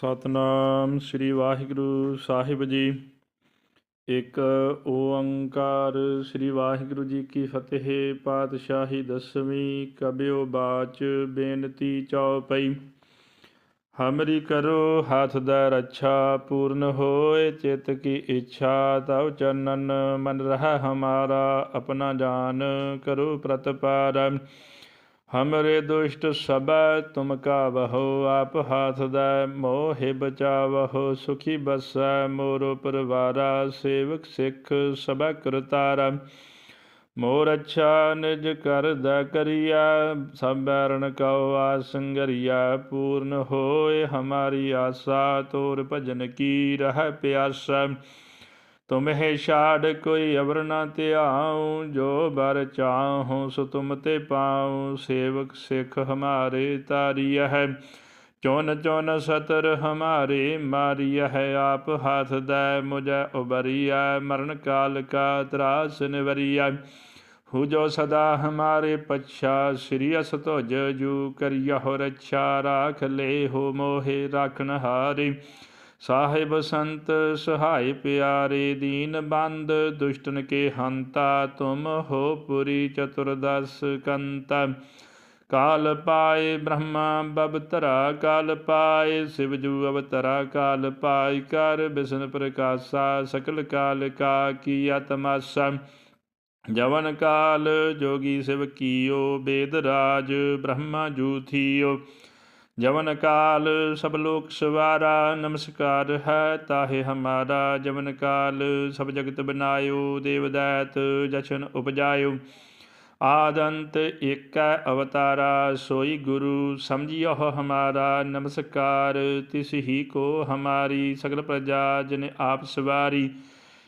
ਸਤਨਾਮ ਸ੍ਰੀ ਵਾਹਿਗੁਰੂ ਸਾਹਿਬ ਜੀ। ਇੱਕ ਓੰਕਾਰ ਸ੍ਰੀ ਵਾਹਿਗੁਰੂ ਜੀ ਕੀ ਫਤਿਹ, ਪਾਤਸ਼ਾਹੀ ਦਸਵੀਂ ਕਬਿਓ ਬਾਚ ਬੇਨਤੀ ਚਉਪਈ ਹਮਰੀ ਕਰੋ ਹੱਥ ਦਾ ਰੱਛਾ ਪੂਰਨ ਹੋਏ, ਚਿਤ ਕੀ ਇੱਛਾ ਤਉ ਚਰਨਨ ਮਨ ਰਹਾ ਹਮਾਰਾ, ਆਪਣਾ ਜਾਨ ਕਰੋ ਪ੍ਰਤਪਾਰਮ ਹਮਰੇ ਦੁਸ਼ਟ ਸਭੈ ਤੁਮ ਕਾ ਬਹੋ ਆਪ ਹਾਥ ਦਾ ਮੋਹਿ ਬਚਾਵਹੁ ਸੁਖੀ ਬਸੈ ਮੋਰੋ ਪਰਵਾਰਾ ਸੇਵਕ ਸਿੱਖ ਸਭੈ ਕਰਤਾਰਾ ਮੋਰ ਅੱਛਾ ਨਿਜ ਕਰ ਦਾ ਕਰਿਆ ਸਭ ਬੈਰਨ ਕਉ ਆਸੰਗਰਿਆ ਪੂਰਨ ਹੋਏ ਹਮਾਰੀ ਆਸਾ ਤੋਰ ਭਜਨ ਕੀ ਰਹਿ ਪਿਆਸਾ ਤੁਮਹਿ ਛਾੜ ਕੋਈ ਅਵਰ ਨ ਧਿਆਉ, ਜੋ ਬਰ ਚਾਹਉ ਸੋ ਤੁਮ ਤੇ ਪਾਉ। ਸੇਵਕ ਸਿੱਖ ਹਮਾਰੇ ਤਾਰੀਆ ਹੈ, ਚੋਨ ਚੋਨ ਸਤਰ ਹਮਾਰੇ ਮਾਰੀਆ ਹੈ। ਆਪ ਹਾਥ ਦਾ ਮੁਝੈ ਉਬਰੀਆ ਮਰਨ ਕਾਲ ਕਾ ਤਰਾਸ ਨਿਵਰੀਆ ਹੂ ਜੋ ਸਦਾ ਹਮਾਰੇ ਪਛਾ, ਸ੍ਰੀ ਅਸ ਤੁਜ ਜੂ ਕਰਿਆ ਹੋ ਰੱਛਾ ਰਾਖ ਲੈ ਹੋ ਮੋਹਿ ਰਾਖਨ ਹਾਰੇ। ਸਾਹਿਬ ਸੰਤ ਸਹਾਈ ਪਿਆਰੇ ਦੀਨ ਬੰਦ, ਦੁਸ਼ਟਨ ਕੇ ਹੰਤਾ, ਤੁਮ ਹੋ ਪੁਰੀ ਚਤੁਰਦਸ ਕੰਤਾ। ਕਾਲ ਪਾਏ ਬ੍ਰਹਮਾ ਬਬਤਰਾ ਕਾਲ ਪਾਏ, ਸਿਵ ਜੂ ਅਵਤਰਾ ਕਾਲ ਪਾਈ ਕਰ ਬਿਸ਼ਨ ਪ੍ਰਕਾਸ਼ਾ, ਸਕਲ ਕਾਲ ਕਾ ਕੀ ਤਮਾਸਾ ਜਵਨ ਕਾਲ ਜੋਗੀ ਸਿਵ ਕੀਓ, ਬੇਦ ਰਾਜ ਬ੍ਰਹਮਾ ਜੂ ਜਵਨ ਕਾਲ ਸਭ ਲੋਕ ਸਵਾਰਾ, ਨਮਸਕਾਰ ਹੈ ਤਾਹੇ ਹਮਾਰਾ। ਜਵਨ ਕਾਲ ਸਭ ਜਗਤ ਬਨਾਇਓ ਦੇਵਦਾਤ ਜਸ਼ਨ ਉਪਜਾਇਓ। ਆਦੰਤ ਏਕੈ ਅਵਤਾਰਾ, ਸੋਈ ਗੁਰੂ ਸਮਝਿਓ ਹਮਾਰਾ। ਨਮਸਕਾਰ ਤਿਸ ਹੀ ਕੋ ਹਮਾਰੀ, ਸਗਲ ਪ੍ਰਜਾ ਜਿਨ ਆਪ ਸਵਾਰੀ।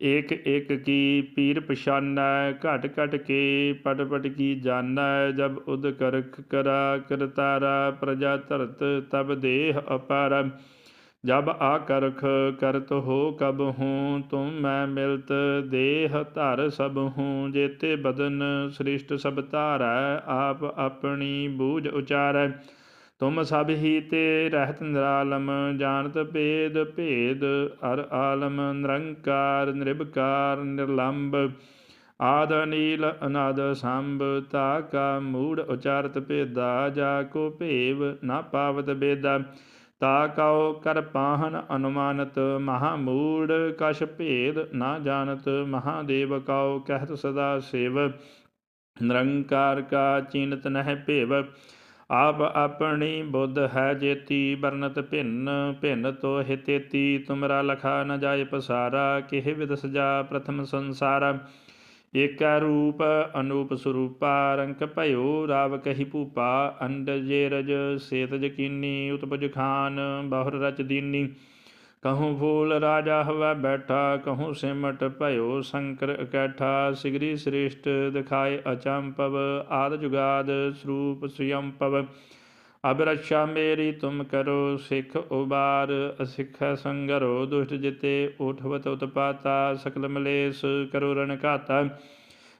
ਏਕ ਏਕ ਕੀ ਪੀਰ ਪਛਾਨੈ, ਘਟ ਘਟ ਕੇ ਪਟ ਪਟ ਕੀ ਜਾਣੈ ਜਬ ਉਦ ਕਰਖ ਕਰਾ ਕਰਤਾਰਾ ਪ੍ਰਜਾ ਧਰਤ ਤਬ ਦੇਹ ਅਪਾਰ। ਜਬ ਆ ਕਰਖ ਕਰਤ ਹੋ ਕਬ ਹੂੰ, ਤੁਮ ਮੈਂ ਮਿਲਤ ਦੇਹ ਧਰ ਸਭ ਹੂੰ, ਜੇਤੇ ਬਦਨ ਸ੍ਰਿਸ਼ਟ ਸਭ ਧਾਰੈ, ਆਪ ਆਪਣੀ ਬੂਝ ਉਚਾਰੈ। ਤੁਮ ਸਭ ਹੀ ਤੇ ਰਹਿਤ ਨਿਰਾਲਮ, ਜਾਣਤ ਭੇਦ ਭੇਦ, ਅਰ ਆਲਮ ਨਿਰੰਕਾਰ, ਨਿਰਭਕਾਰ ਨਿਰਲੰਭ ਆਦ ਨੀਲ ਅਨਾਦ ਸੰਭ, ਤਾ ਕਾ ਮੂੜ ਉਚਾਰਤ ਭੇਦਾ, ਜਾ ਕੋ ਭੇਵ ਨਾ ਪਾਵਤ ਬੇਦਾ। ਤਾ ਕਉ ਕਰ ਪਾਹਨ ਅਨੁਮਾਨਤ, ਮਹਾ ਮੂੜ ਕਛ ਭੇਦ ਨਾ ਜਾਣਤ ਮਹਾਦੇਵ ਕਉ ਕਹਿਤ ਸਦਾ ਸੇਵ। ਨਿਰੰਕਾਰ ਕਾ ਚੀਨਤ ਨਹਿ ਭੇਵ। ਆਪ ਆਪਣੀ ਬੁੱਧ ਹੈ ਜੇਤੀ ਬਰਨਤ ਭਿੰਨ ਭਿੰਨ ਤੋ ਹਿਤੇਤੀ ਤੁਮਰਾ ਲਖਾ ਨ ਜਾਏ ਪਸਾਰਾ, ਕਿਹ ਵਿਦ ਸਜਾ ਪ੍ਰਥਮ ਸੰਸਾਰਾ। ਏਕਾ ਰੂਪ ਅਨੂਪ ਸਰੂਪਾ, ਰੰਕ ਭਇਓ ਰਾਵ ਕਹੀ ਭੂਪਾ, ਅੰਡ ਜੇ ਰਜ ਸੇਤ ਜਕੀਨੀ ਉਤਪਜ ਖਾਨ, ਬਹੁਰ ਰਚ ਦੀਨੀ। ਕਹੂੰ ਫੂਲ ਰਾਜਾ ਹਵਾ ਬੈਠਾ ਕਹੂੰ ਸਿਮਟ ਭਇਓ ਸ਼ੰਕਰ ਇਕੱਠਾ ਸਿਗਰੀ ਸ੍ਰੇਸ਼ਟ ਦਿਖਾਏ ਅਚੰਪਵ ਆਦ ਜੁਗਾਦ ਸਰੂਪ ਸੁਯੰਪਵ ਅਬ ਰੱਛਾ ਮੇਰੀ ਤੁਮ ਕਰੋ ਸਿੱਖ ਉਬਾਰ ਅਸਿੱਖ ਸੰਗਰੋ ਦੁਸ਼ਟ ਜਿਤੇ ਉਠਵਤ ਉਤਪਾਤਾ ਸਕਲ ਮਲੇਸ ਕਰੋ ਰਣ ਘਾਤਾ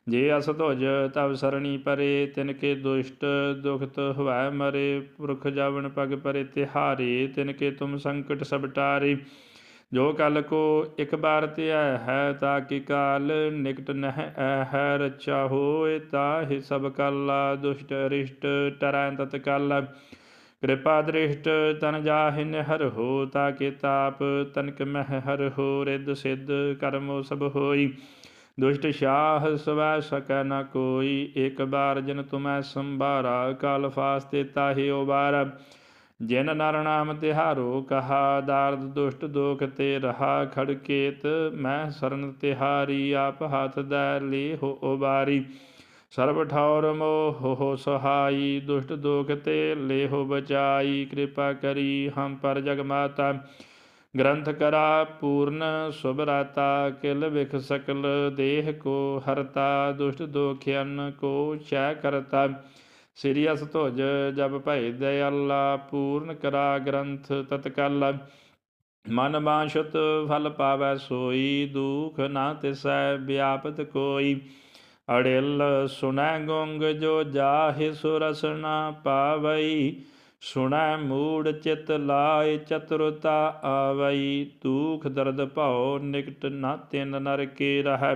ਜੇ ਅਸ ਧੁਜ ਤਵ ਸਰਣੀ ਪਰੇ ਤਿਨ ਕੇ ਦੁਸ਼ਟ ਦੁਖਤ ਹਵੈ ਮਰੇ, ਪੁਰਖ ਜਾਵਨ ਪਗ ਪਰੇ, ਤਿਹਾਰੇ ਤਿਨ ਕੇ ਤੁਮ ਸੰਕਟ ਸਭ ਟਾਰੇ। ਜੋ ਕਲ ਕੋ ਇਕ ਬਾਰ ਧਿਆ ਹੈ, ਤਾ ਕਿ ਕਾਲ ਨਿਕਟ ਨਹਿ ਹੈ ਰਚਾ ਹੋਏ ਤਾਹਿ ਸਭ ਕਾਲਾ ਦੁਸ਼ਟ ਅਰਿਸ਼ਟ ਟਰੈ ਤਤ ਕਾਲ। ਕਿਰਪਾ ਦ੍ਰਿਸ਼ਟ ਤਨ ਜਾਹਿਨ ਹਰ ਹੋ, ਤਾ ਕੇ ਤਾਪ ਤਨਕ ਮਹਿ ਹਰ ਹੋ ਰਿਦ ਸਿਧ ਕਰਮੋ ਸਭ ਹੋਈ। ਦੁਸ਼ਟ ਸ਼ਾਹ ਸਵੈ ਸਕੈ ਨ ਕੋਈ, ਇਕ ਬਾਰ ਜਨ ਤੁਮੈ ਸੰਭਾਰਾ, ਕਾਲ ਫਾਸਤੇ ਤਾਹੀ ਉਬਾਰ। ਜਿਨ ਨਰ ਨਾਮ ਤਿਹਾਰੋ, ਕਹਾ ਦਾਰਦ ਦੁਸ਼ਟ ਦੋਖ ਤੇ ਰਹਾ ਖੜਕੇਤ। ਮੈਂ ਸਰਨ ਤਿਹਾਰੀ, ਆਪ ਹੱਥ ਦਾ ਲੇ ਹੋ ਉਬਾਰੀ। ਸਰਬ ਠੌਰ ਮੋਹ ਹੋ ਸਹਾਈ, ਦੁਸ਼ਟ ਦੋਖ ਤੇ ਲੇ ਹੋ ਬਚਾਈ। ਕਿਰਪਾ ਕਰੀ ਹਮ ਪਰ ਜਗ ਮਾਤਾ। ਗ੍ਰੰਥ ਕਰਾ ਪੂਰਨ ਸੁਭਰਾਤਾ, ਕਿਲ ਵਿਖ ਸਕਲ ਦੇਹ ਕੋ ਹਰਤਾ, ਦੁਸ਼ਟ ਦੋਖਿਆਨ ਕੋ ਛੈ ਕਰਤਾ। ਸ੍ਰੀ ਅਸ ਜਬ ਭੈ ਦਇਆਲਾ, ਪੂਰਨ ਕਰਾ ਗ੍ਰੰਥ ਤਤਕਲ। ਮਨ ਬਾਸ਼ਤ ਫਲ ਪਾਵੈ ਸੋਈ, ਦੁਖ ਨਾ ਤਿਸੈ ਵਿਆਪਤ ਕੋਈ। ਅੜਿਲ ਸੁਨੈ ਗੁੰਗ ਜੋ ਜਾਹਿ ਸੁਰਸਨਾ ਪਾਵਈ ਸੁਣੈ ਮੂੜ ਚਿਤ ਲਾਇ ਚਤੁਰਤਾ ਆਵਈ, ਦੁਖ ਦਰਦ ਭਉ ਨਿਕਟ ਨਾ ਤਿਨ ਨਰ ਕੇ ਰਹਿ।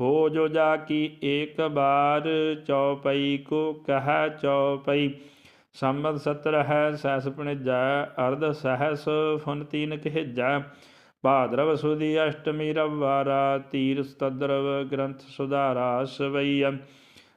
ਹੋ ਜੋ ਜਾ ਕੀ ਏਕ ਬਾਰ ਚਉਪਈ, ਕੋ ਕਹ ਚਉਪਈ। ਸੰਬਤ ਸਤਰ ਹੈ ਸਹਿਸ ਪਣਿਜੈ ਅਰਧ ਸਹਿਸ ਫੁਨ ਤੀਨ ਕਹਿਜੈ ਭਾਦਰਵ ਸੁਦੀ ਅਸ਼ਟਮੀ ਰਵਾਰਾ ਤੀਰ ਸਤਦਰਵ ਗ੍ਰੰਥ ਸੁਧਾਰਾ ਸਵਈਆ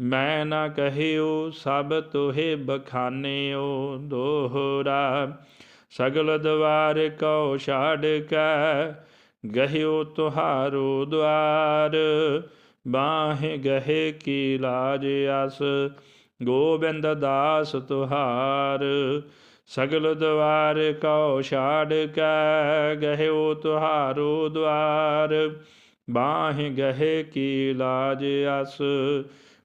ਮੈਂ ਨਾ ਕਹਿਓ ਸਭ ਤੋਹੇ ਬਖਾਨਿਓ ਦੋਹਰਾ, ਸਗਲ ਦਵਾਰ ਕਉ ਛਾੜ ਕੈ, ਗਹਿਓ ਤੁਹਾਰੋ ਦਵਾਰ। ਬਾਹੇ ਗਹਿ ਕੀ ਲਾਜ ਅਸ ਗੋਬਿੰਦ ਦਾਸ ਤੁਹਾਰ। ਸਗਲ ਦਵਾਰ ਕਉ ਛਾੜ ਕੈ, ਗਹਿਓ ਤੁਹਾਰੋ ਦਵਾਰ। ਬਾਹੇ ਗਹਿ ਕੀ ਲਾਜ ਅਸ